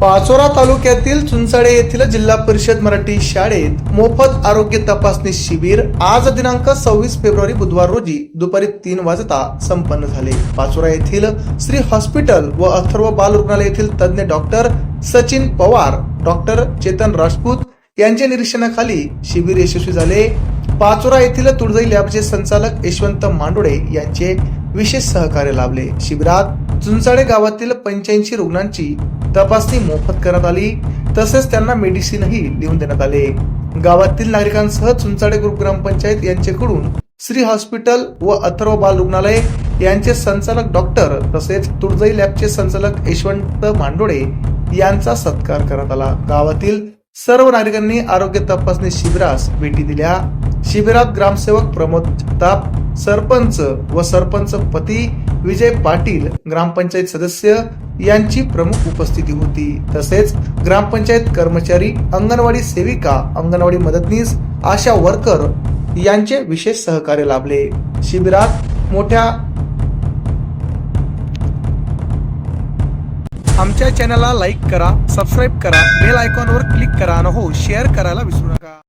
पाचोरा तालुक्यातील चुंचाडे येथील जिल्हा परिषद मराठी शाळेत मोफत आरोग्य तपासणी शिबिर आज दिनांक सव्वीस फेब्रुवारी बुधवार रोजी दुपारी तीन वाजता संपन्न झाले. पाचोरा येथील श्री हॉस्पिटल व अथर्व बाल रुग्णालय येथील तज्ज्ञ डॉक्टर सचिन पवार डॉक्टर चेतन राजपूत यांच्या निरीक्षणाखाली शिबिर यशस्वी झाले. पाचोरा येथील तुळजाई लॅबचे संचालक यशवंत मांडोळे यांचे विशेष सहकार्य लाभले. शिबिरात चुंचाडे गावातील पंच्याऐंशी रुग्णांची तपासणी मोफत करण्यात आली. तसेच त्यांना मेडिसिनही लिहून देण्यात आले. गावातील नागरिकांसह चुंचाडे ग्रुप ग्रामपंचायत यांच्याकडून श्री हॉस्पिटल व अथर्व बाल रुग्णालय यांचे संचालक डॉक्टर तसेच तुळजाई लॅबचे संचालक यशवंत मांडोळे यांचा सत्कार करण्यात आला. गावातील सर्व नागरिकांनी आरोग्य तपासणी शिबिरास भेटी दिल्या. शिबिरात ग्रामसेवक प्रमोद जगताप सरपंच व सरपंच पती विजय पाटील ग्रामपंचायत सदस्य यांची प्रमुख उपस्थिती होती. तसेच ग्रामपंचायत कर्मचारी अंगणवाडी सेविका अंगणवाडी मदतनीस आशा वर्कर यांचे विशेष सहकार्य लाभले. शिबिरात मोठ्या आमच्या चॅनलला लाईक करा सबस्क्राईब करा बेल आयकॉनवर क्लिक करा आणि हो शेअर करायला विसरू नका.